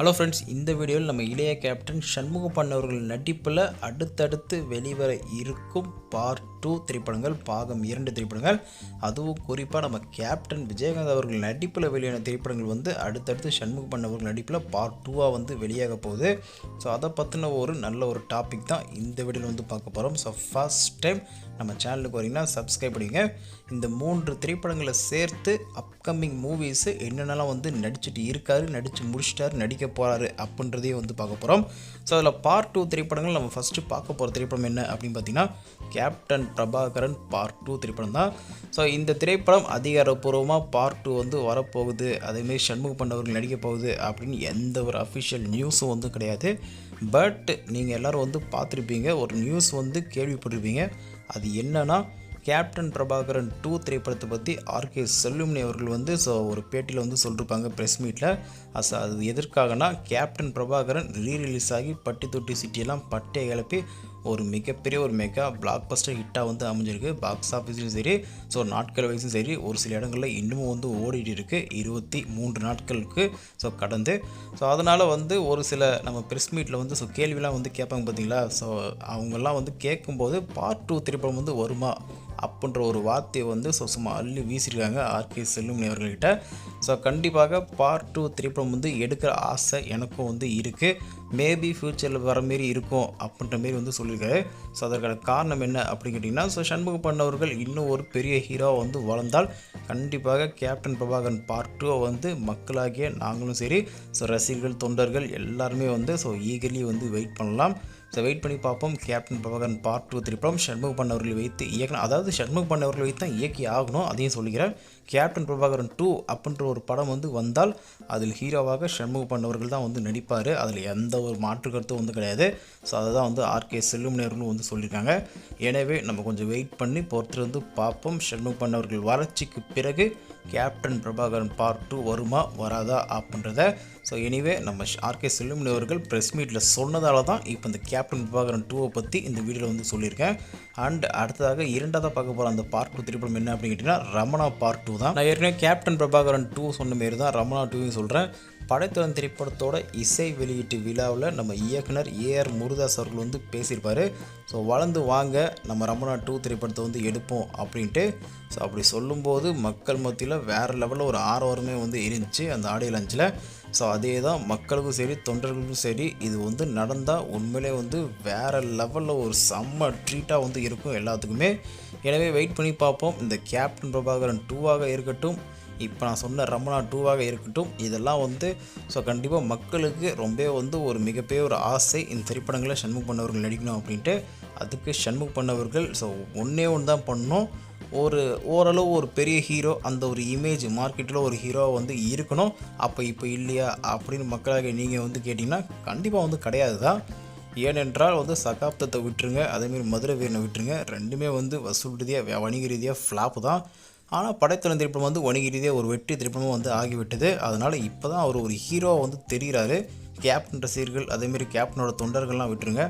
Hello friends இந்த வீடியோவில் நம்ம இளைய கேப்டன் சண்முக பண்ணவர்கள் நடிப்பில் அடுத்தடுத்து வெளிவர இருக்கும் பார்ட் டூ திரைப்படங்கள் பாகம் இரண்டு திரைப்படங்கள். அதுவும் குறிப்பாக நம்ம கேப்டன் விஜயகாந்த் அவர்கள் நடிப்பில் வெளியான திரைப்படங்கள் வந்து அடுத்தடுத்து சண்முகப்பன் அவர்கள் நடிப்பில் பார்ட் டூவாக வந்து வெளியாக போகுது. ஸோ அதை பற்றின ஒரு நல்ல ஒரு டாபிக் தான் இந்த வீடியோவில் வந்து பார்க்க போகிறோம் ஸோ ஃபர்ஸ்ட் டைம் நம்ம சேனலுக்கு வரீங்கன்னா சப்ஸ்கிரைப் பண்ணிங்க இந்த மூன்று திரைப்படங்களை சேர்த்து அப்கமிங் மூவிஸு என்னென்னலாம் வந்து நடிச்சுட்டு இருக்காரு நடித்து முடிச்சிட்டாரு நடிக்க போகிறாரு அப்படின்றதையும் வந்து பார்க்க போகிறோம் ஸோ அதில் பார்ட் டூ திரைப்படங்கள் நம்ம ஃபஸ்ட்டு பார்க்க போகிற திரைப்படம் என்ன அப்படின்னு பார்த்தீங்கன்னா கேப்டன் பிரபாகரன் பார்ட் டூ திரைப்படம் தான். ஸோ இந்த திரைப்படம் அதிகாரப்பூர்வமாக பார்ட் டூ வந்து வரப்போகுது. அதேமாரி சண்முக பண்ணவர்கள் நடிக்க போகுது அப்படின்னு எந்த ஒரு அஃபிஷியல் நியூஸும் வந்து கிடையாது. பட் நீங்கள் எல்லோரும் வந்து பார்த்துருப்பீங்க. ஒரு நியூஸ் வந்து கேள்விப்பட்டிருப்பீங்க. அது என்னென்னா கேப்டன் பிரபாகரன் டூ திரைப்படத்தை பற்றி ஆர்கே செல்லுமணி அவர்கள் வந்து ஸோ ஒரு பேட்டியில் வந்து சொல்லியிருப்பாங்க ப்ரெஸ் மீட்டில் அஸ் அது எதற்காகனா கேப்டன் பிரபாகரன் ரீ ரிலீஸ் ஆகி பட்டி தொட்டி சிட்டியெல்லாம் பட்டை கிளப்பி ஒரு மிகப்பெரிய ஒரு மெகா பிளாக் பஸ்டர் ஹிட்டாக வந்து அமைஞ்சிருக்கு. பாக்ஸ் ஆஃபீஸ்லையும் சரி ஸோ நாட்கள் வயசும் சரி ஒரு சில இடங்களில் இன்னமும் வந்து ஓடிட்டு இருக்குது இருபத்தி மூன்று நாட்களுக்கு ஸோ கடந்து. ஸோ அதனால் வந்து ஒரு சில நம்ம ப்ரெஸ் மீட்டில் வந்து ஸோ கேள்விலாம் வந்து கேட்பாங்க பார்த்தீங்களா ஸோ அவங்கெல்லாம் வந்து கேட்கும்போது பார்ட் டூ திரைப்படம் வந்து வருமா? அப்படின்ற ஒரு வார்த்தையை வந்து ஸோ சும்மா அள்ளி வீசியிருக்காங்க ஆர்கே செல்லுமணி அவர்கள்கிட்ட. ஸோ கண்டிப்பாக பார்ட் டூ திரைப்படம் வந்து எடுக்கிற ஆசை எனக்கும் வந்து இருக்குது மேபி ஃப்யூச்சரில் வர மாரி இருக்கும் அப்படின்ற மாரி வந்து சொல்லியிருக்காரு. ஸோ அதற்கான காரணம் என்ன அப்படின்னு கேட்டிங்கன்னா ஸோ சண்முக பண்ணவர்கள் இன்னும் ஒரு பெரிய ஹீரோ வந்து வளர்ந்தால் கண்டிப்பாக கேப்டன் பிரபாகரன் பார்ட் டூ வந்து மக்களாகிய நாங்களும் சரி ஸோ ரசிகர்கள் தொண்டர்கள் எல்லாருமே வந்து ஸோ ஈகர்லி வந்து வெயிட் பண்ணலாம். ஸோ வெயிட் பண்ணி பார்ப்போம். Captain Prabhakaran part two three படம் ஷண்முக பண்ணவர்கள் வைத்து இயக்கணும். அதாவது ஷண்முக பண்ணவர்கள் வைத்து தான் இயக்கி ஆகணும். அதையும் சொல்லிக்கிறேன் கேப்டன் பிரபாகரன் டூ அப்படின்ற ஒரு படம் வந்து வந்தால் அதில் ஹீரோவாக ஷண்முக பண்ணவர்கள் தான் வந்து நடிப்பார். அதில் எந்த ஒரு மாற்று கருத்தும் வந்து கிடையாது. ஸோ அதை தான் வந்து ஆர்கே செல்லுமணியர்களும் வந்து சொல்லியிருக்காங்க. எனவே நம்ம கொஞ்சம் வெயிட் பண்ணி பொறுத்திருந்து பார்ப்போம். ஷண்முக பண்ணவர்கள் வளர்ச்சிக்கு பிறகு கேப்டன் பிரபாகரன் பார்ட் டூ வருமா வராதா அப்படின்றத. ஸோ எனிவே நம்ம ஆர்கே செல்லுமணி அவர்கள் ப்ரெஸ் மீட்டில் சொன்னதால தான் இப்போ இந்த கேப்டன் பிரபாகரன் டூவை பற்றி இந்த வீடியோவில் வந்து சொல்லியிருக்கேன். அண்ட் அடுத்ததாக இரண்டாவதாக பார்க்க போகிற அந்த பார்ட் டூ திரைப்படம் என்ன அப்படின்னு கேட்டிங்கன்னா ரமணா பார்ட் டூ தான். நான் ஏற்கனவே கேப்டன் பிரபாகரன் டூ சொன்ன மாரி தான் ரமணா டூவையும் சொல்கிறேன் படைத்தவன் திரைப்படத்தோட இசை வெளியீட்டு விழாவில் நம்ம இயக்குனர் ஏஆர் முருதாஸ் அவர்கள் வந்து பேசியிருப்பார். ஸோ வளர்ந்து வாங்க நம்ம ரமணா டூ திரைப்படத்தை வந்து எடுப்போம் அப்படின்ட்டு. ஸோ அப்படி சொல்லும்போது மக்கள் மத்தியில் வேறு லெவலில் ஒரு ஆர்வமே வந்து இருந்துச்சு அந்த ஆடியோ லஞ்சில் ஸோ அதே தான் மக்களுக்கும் சரி தொண்டர்களுக்கும் சரி இது வந்து நடந்தால் உண்மையிலே வந்து வேறு லெவலில் ஒரு செம்ம ட்ரீட்டாக வந்து இருக்கும் எல்லாத்துக்குமே. எனவே வெயிட் பண்ணி பார்ப்போம். இந்த கேப்டன் பிரபாகரன் டூவாக இருக்கட்டும் இப்போ நான் சொன்ன ரமணா டூவாக இருக்கட்டும் இதெல்லாம் வந்து ஸோ கண்டிப்பாக மக்களுக்கு ரொம்ப வந்து ஒரு மிகப்பெரிய ஒரு ஆசை. இந்த திரைப்படங்களை சண்முக பண்ணவர்கள் நடிக்கணும் அப்படின்ட்டு அதுக்கு சண்முக பண்ணவர்கள் ஸோ ஒன்றே ஒன்று தான் பண்ணணும். ஒரு ஓரளவு ஒரு பெரிய ஹீரோ அந்த ஒரு இமேஜ் மார்க்கெட்டில் ஒரு ஹீரோ வந்து இருக்கணும். அப்போ இப்போ இல்லையா அப்படின்னு மக்களாக நீங்கள் வந்து கேட்டிங்கன்னா கண்டிப்பாக வந்து கிடையாது தான் ஏனென்றால் வந்து சகாப்தத்தை விட்டுருங்க அதேமாரி மதுரை வீரனை விட்டுருங்க. ரெண்டுமே வந்து வசூல் ரீதியாக வணிக ரீதியாக ஃப்ளாப்பு தான். ஆனால் படைத்தளம் திரைப்படம் வந்து வணிக ரீதியாக ஒரு வெற்றி திரைப்படமும் வந்து ஆகிவிட்டது. அதனால் இப்போ தான் அவர் ஒரு ஹீரோ வந்து தெரிகிறாரு. கேப்டன் ரசிகர்கள் அதேமாரி கேப்டனோட தொண்டர்கள்லாம் விட்டுருங்க.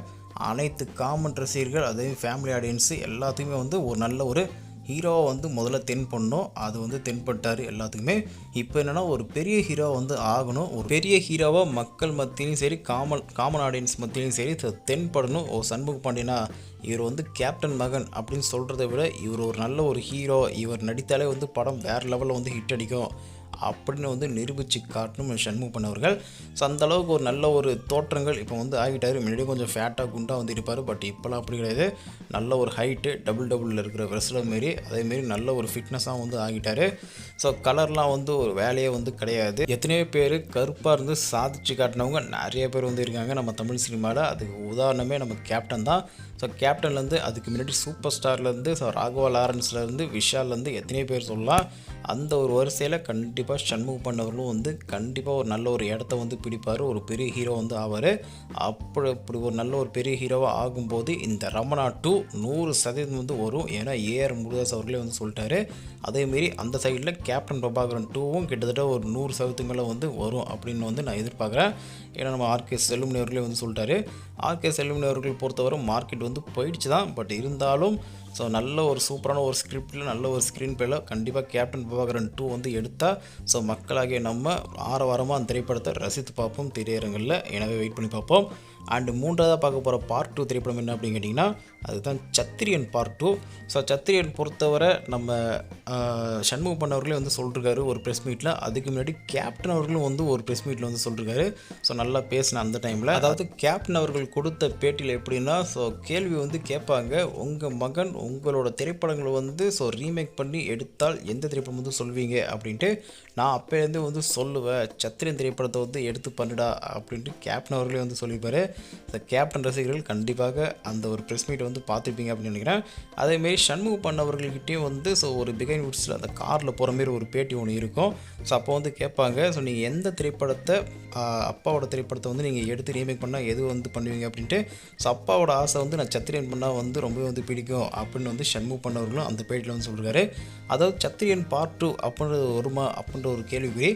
அனைத்து காமன் ரசிகர்கள் அதே ஃபேமிலி ஆடியன்ஸு எல்லாத்தையுமே வந்து ஒரு நல்ல ஒரு ஹீரோவை வந்து முதல்ல தென் பண்ணோம் அது வந்து தென்பட்டார் எல்லாத்துக்குமே. இப்போ என்னென்னா ஒரு பெரிய ஹீரோ வந்து ஆகணும். ஒரு பெரிய ஹீரோவாக மக்கள் மத்தியிலையும் சரி காமன் காமன் ஆடியன்ஸ் மத்தியிலையும் சரி தென்படணும் ஓ சண்முக பாண்டியனா இவர் வந்து கேப்டன் மகன் அப்படின்னு சொல்கிறத விட இவர் ஒரு நல்ல ஒரு ஹீரோ இவர் நடித்தாலே வந்து படம் வேறு லெவலில் வந்து ஹிட் அடிக்கும். அப்படின்னு வந்து நிரூபித்து காட்டணும் சண்முக பண்ணவர்கள் ஸோ அந்த அளவுக்கு ஒரு நல்ல ஒரு தோற்றங்கள் இப்போ வந்து ஆகிட்டார் முன்னாடி கொஞ்சம் ஃபேட்டாக குண்டாக வந்து இருப்பார். பட் இப்போலாம் அப்படி கிடையாது. நல்ல ஒரு ஹைட்டு டபுள் டபுளில் இருக்கிற ரெஸ்லர் மாரி அதேமாரி நல்ல ஒரு ஃபிட்னஸாக வந்து ஆகிட்டார். ஸோ கலர்லாம் வந்து ஒரு வேலையே வந்து கிடையாது. எத்தனையோ பேர் கருப்பாக இருந்து சாதிச்சு காட்டினவங்க நிறைய பேர் வந்து இருக்காங்க நம்ம தமிழ் சினிமாவில் அதுக்கு உதாரணமே நம்ம கேப்டன் தான். ஸோ கேப்டன்லேருந்து அதுக்கு முன்னாடி சூப்பர் ஸ்டார்லேருந்து ஸோ ராகவா லாரன்ஸ்லேருந்து விஷால்லேருந்து எத்தனையோ பேர் சொல்லலாம். அந்த ஒரு வரிசையில் கண்டிப்பாக சண்முக பண்ணவர்களும் வந்து கண்டிப்பாக ஒரு நல்ல ஒரு இடத்த வந்து பிடிப்பார். ஒரு பெரிய ஹீரோ வந்து ஆவார். அப்படி அப்படி ஒரு நல்ல ஒரு பெரிய ஹீரோவாக ஆகும்போது இந்த ரமணா டூ நூறு சதவீதம் வந்து வரும் ஏன்னா ஏஆர் முருதாஸ் அவர்களே வந்து சொல்லிட்டாரு. அதேமாரி அந்த சைடில் கேப்டன் பிரபாகரன் டூவும் கிட்டத்தட்ட ஒரு நூறு சதவீதம் மேலே வந்து வரும் அப்படின்னு வந்து நான் எதிர்பார்க்குறேன். ஏன்னா நம்ம ஆர்கே செல்லுமணி அவர்களே வந்து சொல்லிட்டாரு. ஆர்கே செல்லுமணி அவர்கள் பொறுத்தவரை மார்க்கெட் வந்து போயிடுச்சு தான் பட் இருந்தாலும் ஸோ நல்ல ஒரு சூப்பரான ஒரு ஸ்கிரிப்டில் நல்ல ஒரு ஸ்க்ரீன் பிளேல கண்டிப்பாக கேப்டன் பிரபாகரன் டூ வந்து எடுத்தால் ஸோ மக்களாகிய நம்ம ஆரவாரமாக அந்த திரைப்படத்தை ரசித்து பார்ப்போம் திரையரங்கில் எனவே வெயிட் பண்ணி பார்ப்போம். அண்டு மூன்றாவதாக பார்க்க போகிற பார்ட் டூ திரைப்படம் என்ன அப்படின்னு கேட்டிங்கன்னா அதுதான் சத்திரியன் பார்ட் டூ ஸோ சத்திரியன் பொறுத்தவரை நம்ம சண்முக பண்ணவர்களே வந்து சொல்லிருக்காரு ஒரு ப்ரெஸ் மீட்டில் அதுக்கு முன்னாடி கேப்டன் அவர்களும் வந்து ஒரு ப்ரெஸ் மீட்டில் வந்து சொல்லிருக்காரு. ஸோ நல்லா பேசின அந்த டைமில் அதாவது கேப்டன் அவர்கள் கொடுத்த பேட்டியில் எப்படின்னா ஸோ கேள்வி வந்து கேட்பாங்க. உங்கள் மகன் உங்களோட திரைப்படங்களை வந்து ஸோ ரீமேக் பண்ணி எடுத்தால் எந்த திரைப்படம் வந்து சொல்வீங்க அப்படின்ட்டு நான் அப்போலேருந்து வந்து சொல்லுவேன் சத்திரியன் திரைப்படத்தை வந்து எடுத்து பண்ணுடா அப்படின்ட்டு கேப்டன் அவர்களே வந்து சொல்லியிருப்பார் இந்த கேப்டன் ரசிகர்கள் கண்டிப்பாக அந்த ஒரு ப்ரெஸ் மீட்டை வந்து பார்த்துருப்பீங்க அப்படின்னு நினைக்கிறேன். அதேமாரி சண்முக பண்ணவர்கள்கிட்டையும் வந்து ஸோ ஒரு பிகைன் வுட்ஸில் அந்த காரில் போகிற மாரி ஒரு பேட்டி ஒன்று இருக்கும். ஸோ அப்போ வந்து கேட்பாங்க ஸோ நீங்கள் எந்த திரைப்படத்தை அப்பாவோட திரைப்படத்தை வந்து நீங்கள் எடுத்து ரீமேக் பண்ணால் எது வந்து பண்ணுவீங்க? அப்படின்ட்டு ஸோ அப்பாவோட ஆசை வந்து நான் சத்திரியன் பண்ணால் வந்து ரொம்பவே வந்து பிடிக்கும் அப்படின்னு வந்து சண்முக பண்ணவர்களும் அந்த பேட்டியில் வந்து சொல்கிறாரு அதாவது சத்திரியன் பார்ட் டூ அப்படின்றது வருமா அப்படின்ற ஒரு கேள்விக்குறி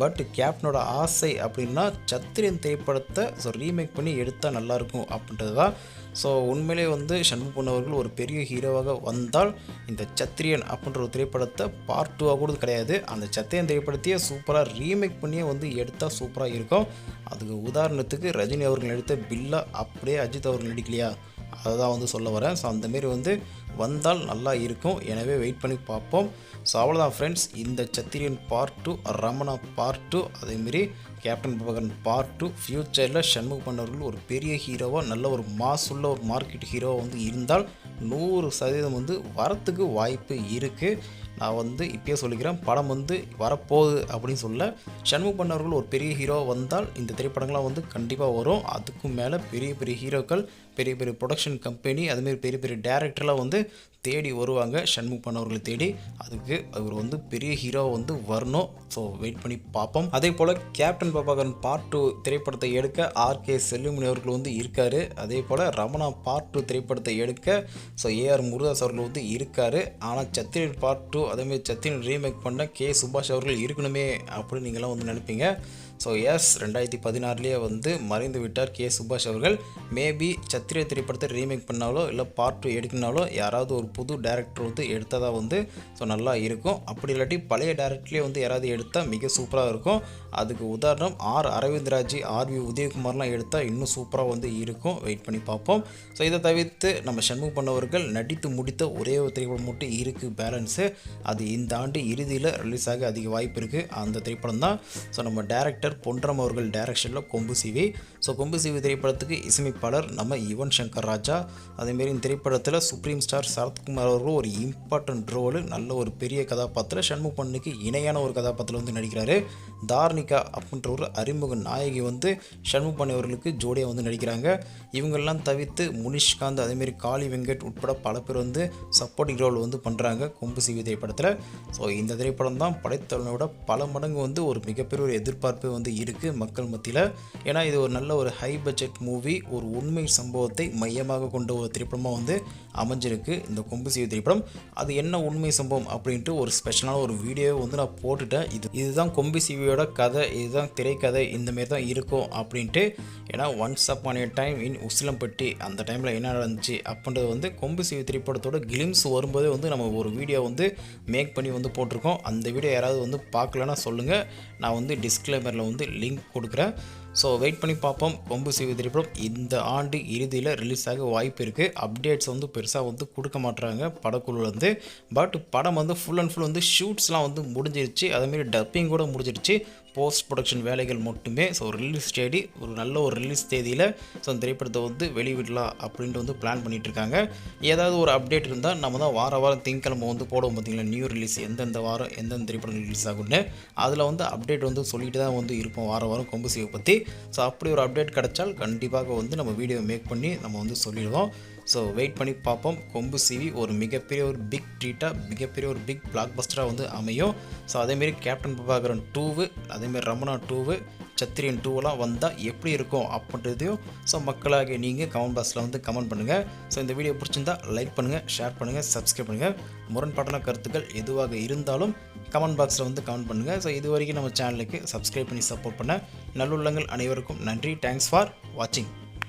பட் கேப்டனோட ஆசை அப்படின்னா சத்திரியன் திரைப்படத்தை ஸோ ரீமேக் பண்ணி எடுத்தால் நல்லாயிருக்கும் அப்படின்றது தான். ஸோ உண்மையிலே வந்து சண்முக அவர்கள் ஒரு பெரிய ஹீரோவாக வந்தால் இந்த சத்திரியன் அப்படின்ற ஒரு திரைப்படத்தை பார்ட் டூவாக கூட கிடையாது. அந்த சத்திரியன் திரைப்படத்தையே சூப்பராக ரீமேக் பண்ணியே வந்து எடுத்தால் சூப்பராக இருக்கும். அதுக்கு உதாரணத்துக்கு ரஜினி அவர்கள் எடுத்த பில்லா அப்படியே அஜித் அவர்கள் நடிக்கலையா? அதை தான் வந்து சொல்ல வரேன். ஸோ அந்தமாரி வந்து வந்தால் நல்லா இருக்கும். எனவே வெயிட் பண்ணி பார்ப்போம். ஸோ அவ்வளோதான் ஃப்ரெண்ட்ஸ் இந்த Sathriyan part two Ramana part two அதேமாரி கேப்டன் பிரபாகரன் பார்ட் டூ ஃப்யூச்சரில் சண்முக பண்ணவர்கள் ஒரு பெரிய ஹீரோவாக நல்ல ஒரு மாஸ் உள்ள ஒரு மார்க்கெட் ஹீரோவாக வந்து இருந்தால் நூறு சதவீதம் வந்து வரத்துக்கு வாய்ப்பு இருக்குது நான் வந்து இப்பயே சொல்லிக்கிறேன். படம் வந்து வரப்போகுது அப்படின்னு சொல்ல சண்முக பண்ணவர்கள் ஒரு பெரிய ஹீரோ வந்தால் இந்த திரைப்படங்கள்லாம் வந்து கண்டிப்பாக வரும். அதுக்கும் மேலே பெரிய பெரிய ஹீரோக்கள் பெரிய பெரிய ப்ரொடக்ஷன் கம்பெனி அதுமாரி பெரிய பெரிய டேரக்டர்லாம் வந்து தேடி வருவாங்க. சண்முக பண்ணவர்களை தேடி அதுக்கு அவர் வந்து பெரிய ஹீரோ வந்து வரணும். ஸோ வெயிட் பண்ணி பார்ப்போம். அதே போல் கேப்டன் பிரபாகரன் பார்ட் டூ திரைப்படத்தை எடுக்க ஆர்கே செல்லுமணி அவர்கள் வந்து இருக்கார். அதே போல் ரமணா பார்ட் டூ திரைப்படத்தை எடுக்க ஸோ ஏஆர் முருகாஸ் அவர்கள் வந்து இருக்கார். ஆனால் சத்திரன் பார்ட் டூ அதேமாதிரி சத்திரன் ரீமேக் பண்ண கே சுபாஷ் அவர்கள் இருக்கணுமே அப்படின்னு நீங்களாம் வந்து நினைப்பீங்க. ஸோ எஸ் ரெண்டாயிரத்தி பதினாறுலேயே வந்து மறைந்து விட்டார் கே. சுபாஷ் அவர்கள். மேபி சத்திரிய திரைப்படத்தை ரீமேக் பண்ணாலோ இல்லை பார்ட் டூ எடுக்கனாலோ யாராவது ஒரு புது டேரக்டர் வந்து எடுத்ததாக வந்து ஸோ நல்லா இருக்கும். அப்படி இல்லாட்டி பழைய டேரக்டர்லேயே வந்து யாராவது எடுத்தால் மிக சூப்பராக இருக்கும். அதுக்கு உதாரணம் ஆர். அரவிந்த்ராஜி ஆர்வி உதயகுமார்லாம் எடுத்தால் இன்னும் சூப்பராக வந்து இருக்கும். வெயிட் பண்ணி பார்ப்போம். ஸோ இதை தவிர்த்து நம்ம சண்முக பண்ணவர்கள் நடித்து முடித்த ஒரே ஒரு திரைப்படம் மட்டும் இருக்குது பேலன்ஸு அது இந்த ஆண்டு இறுதியில் ரிலீஸ் ஆக அதிக வாய்ப்பு இருக்குது அந்த திரைப்படம் தான் ஸோ நம்ம டேரக்டர் பொன்றம் அவர்கள் டைரக்ஷனில் கொம்பு சிவி. ஸோ கொம்பு சிவி திரைப்படத்துக்கு இசையமைப்பாளர் நம்ம யுவன் சங்கர் ராஜா. அதேமாரி இந்த திரைப்படத்தில் சுப்ரீம் ஸ்டார் சரத்குமார் அவர்கள் ஒரு இம்பார்ட்டன்ட் ரோலு நல்ல ஒரு பெரிய கதாபாத்திரம் சண்முக இணையான ஒரு கதாபாத்திரம் வந்து நடிக்கிறாரு. தார்னிகா அப்படின்ற ஒரு அறிமுக நாயகி வந்து சண்முக பண்ணி அவர்களுக்கு ஜோடியாக வந்து நடிக்கிறாங்க. இவங்கெல்லாம் தவிர்த்து முனிஷ்காந்த் அதேமாரி காளி வெங்கட் உட்பட பல பேர் வந்து சப்போர்ட்டிங் ரோல் வந்து பண்ணுறாங்க கொம்பு சிவி திரைப்படத்தில். ஸோ இந்த திரைப்படம் தான் படைத்தவனை பல மடங்கு வந்து ஒரு மிகப்பெரிய ஒரு எதிர்பார்ப்பு வந்து இருக்குது மக்கள் மத்தியில். ஏன்னா இது ஒரு நல்ல ஒரு ஹை பட்ஜெட் மூவி ஒரு உண்மை சம்பவத்தை மையமாக கொண்ட ஒரு திரைப்படமாக வந்து அமைஞ்சிருக்கு இந்த கொம்பு சிவி திரைப்படம். அது என்ன உண்மை சம்பவம் அப்படின்ட்டு ஒரு ஸ்பெஷலான ஒரு வீடியோ வந்து நான் போட்டுட்டேன். இது இதுதான் கொம்பு சிவியோட கதை இதுதான் திரைக்கதை இந்தமாரி தான் இருக்கும் அப்படின்ட்டு. ஏன்னா once up on a time in Usilampatti அந்த டைமில் என்ன நடந்துச்சு அப்படின்றது வந்து கொம்பு சிவி திரைப்படத்தோட கிளிம்ஸ் வரும்போதே வந்து நம்ம ஒரு வீடியோ வந்து மேக் பண்ணி வந்து போட்டிருக்கோம். அந்த வீடியோ யாராவது வந்து பார்க்கலன்னா சொல்லுங்கள் நான் வந்து டிஸ்கிளைமரில் வந்து லிங்க் கொடுக்குறேன். ஸோ வெயிட் பண்ணி பார்ப்போம். கொம்பு சிவி திரைப்படம் இந்த ஆண்டு இறுதியில் ரிலீஸ் ஆக வாய்ப்பு இருக்குது அப்டேட்ஸ் வந்து பெருசாக வந்து கொடுக்க மாட்டுறாங்க படக்குழுலேருந்து. பட் படம் வந்து ஃபுல் அண்ட் ஃபுல் வந்து ஷூட்ஸ்லாம் வந்து முடிஞ்சிருச்சு. அதேமாரி டப்பிங் கூட முடிஞ்சிருச்சு. போஸ்ட் ப்ரொடக்ஷன் வேலைகள் மட்டுமே ஸோ ரிலீஸ் தேடி ஒரு நல்ல ஒரு ரிலீஸ் தேதியில் ஸோ அந்த திரைப்படத்தை வந்து வெளிவிடலாம் அப்படின்ட்டு வந்து பிளான் பண்ணிகிட்ருக்காங்க இருக்காங்க ஏதாவது ஒரு அப்டேட் இருந்தால் நம்ம தான் வார வாரம் திங்கக்கிழமை வந்து போடுவோம் பார்த்தீங்களா நியூ ரிலீஸ் எந்தெந்த வாரம் எந்தெந்த திரைப்படம் ரிலீஸ் ஆகும்னு. அதில் வந்து அப்டேட் வந்து சொல்லிட்டு தான் வந்து இருப்போம் வார வாரம் கொம்பு சீவை பற்றி ஸோ அப்படி ஒரு அப்டேட் கிடைச்சால் கண்டிப்பாக வந்து நம்ம வீடியோ மேக் பண்ணி நம்ம வந்து சொல்லிடுவோம். ஸோ வெயிட் பண்ணி பார்ப்போம். கொம்பு சிவி ஒரு மிகப்பெரிய ஒரு பிக் ட்ரீட்டாக மிகப்பெரிய ஒரு பிக் பிளாக் பஸ்டராக வந்து அமையும் ஸோ அதேமாரி கேப்டன் பிரபாகரன் டூவு அதேமாரி ரமணா டூவு சத்திரியன் டூவெல்லாம் வந்தால் எப்படி இருக்கும் அப்படின்றதையும் ஸோ மக்களாகிய நீங்கள் கமெண்ட் பாக்ஸில் வந்து கமெண்ட் பண்ணுங்கள் ஸோ இந்த வீடியோ பிடிச்சிருந்தா லைக் பண்ணுங்கள் ஷேர் பண்ணுங்கள் சப்ஸ்கிரைப் பண்ணுங்கள் முரண்பாட்டான கருத்துக்கள் எதுவாக இருந்தாலும் கமெண்ட் பாக்ஸில் வந்து கமெண்ட் பண்ணுங்கள் ஸோ இது வரைக்கும் நம்ம சேனலுக்கு சப்ஸ்கிரைப் பண்ணி சப்போர்ட் பண்ண நல்லுள்ளங்கள் அனைவருக்கும் நன்றி. தேங்க்ஸ் ஃபார் வாட்சிங்